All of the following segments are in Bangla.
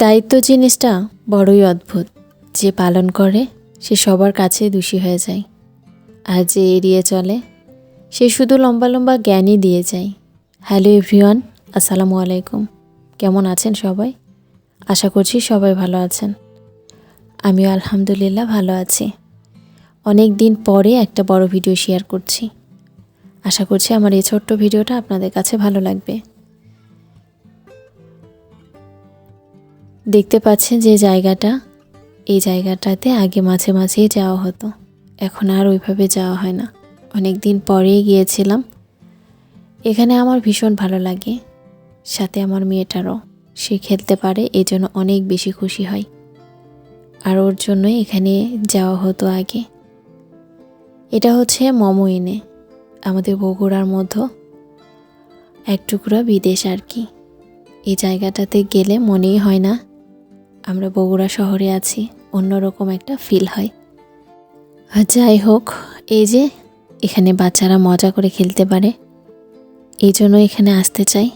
দায়িত্ব জিনিসটা বড়ই অদ্ভুত। যে পালন করে, সে সবার কাছে দোষী হয়ে যায়। আর যে এড়িয়ে চলে, সে শুধু লম্বা লম্বা জ্ঞানই দিয়ে যায়। হ্যালো এভরিওয়ান, আসসালামু আলাইকুম। কেমন আছেন সবাই? আশা করছি সবাই ভালো আছেন। আমিও আলহামদুলিল্লাহ ভালো আছি। অনেক দিন পরে একটা বড় ভিডিও শেয়ার করছি। আশা করছি আমার এই ছোট্ট ভিডিওটা আপনাদের কাছে ভালো লাগবে। দেখতে পাচ্ছেন যে জায়গাটা, এই জায়গাটাতে আগে মাঝে মাঝেই যাওয়া হতো। এখন আর ওইভাবে যাওয়া হয় না। অনেক দিন পরেই গিয়েছিলাম। এখানে আমার ভীষণ ভালো লাগে। সাথে আমার মেয়েটারও। সে খেলতে পারে এই জন্য অনেক বেশি খুশি হয়। আর ওর জন্যই এখানে যাওয়া হতো আগে। এটা হচ্ছে মমো মমইনে আমাদের বগুড়ার মধ্যে। এক টুকরা বিদেশ আর কি। এই জায়গাটাতে গেলে মনেই হয় না আমরা বগুড়া শহরে আছি, অন্যরকম একটা ফিল হয়। আর যাই হোক, এই যে এখানে বাচ্চারা মজা করে খেলতে পারে, এই জন্য এখানে আসতে চাই।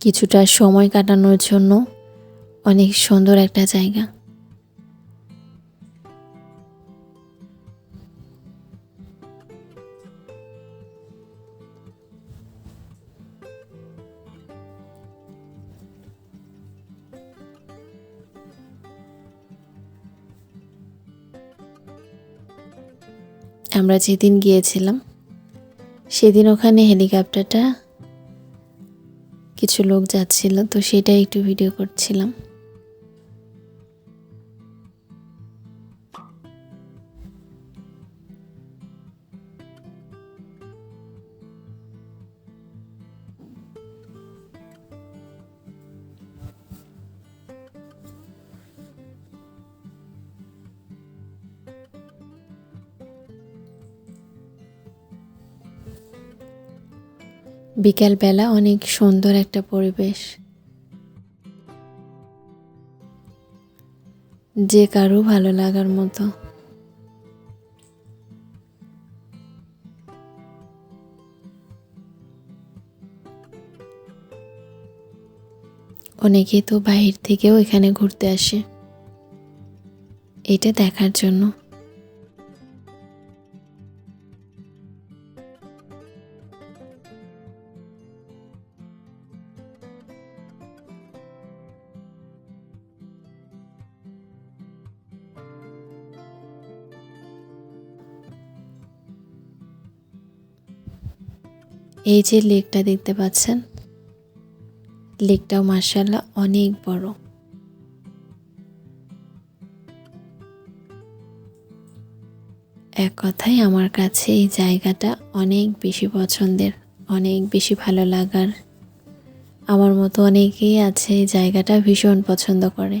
কিছুটা সময় কাটানোর জন্য অনেক সুন্দর একটা জায়গা। আমরা যেদিন গিয়েছিলাম সেদিন ওখানে হেলিকপ্টারটা কিছু লোক যাচ্ছিল তো সেটাই একটু ভিডিও করছিলাম। বিকেলবেলা অনেক সুন্দর একটা পরিবেশ। যে কারও ভালো লাগার মতো। অনেকে তো বাহির থেকেও এখানে ঘুরতে আসে। এটা দেখার জন্য। এই যে লেকটা দেখতে পাচ্ছেন, লেকটাও মার্শাল্লাহ অনেক বড়। এক কথায় আমার কাছে এই জায়গাটা অনেক বেশি পছন্দের, অনেক বেশি ভালো লাগার। আমার মতো অনেকেই আছে এই জায়গাটা ভীষণ পছন্দ করে।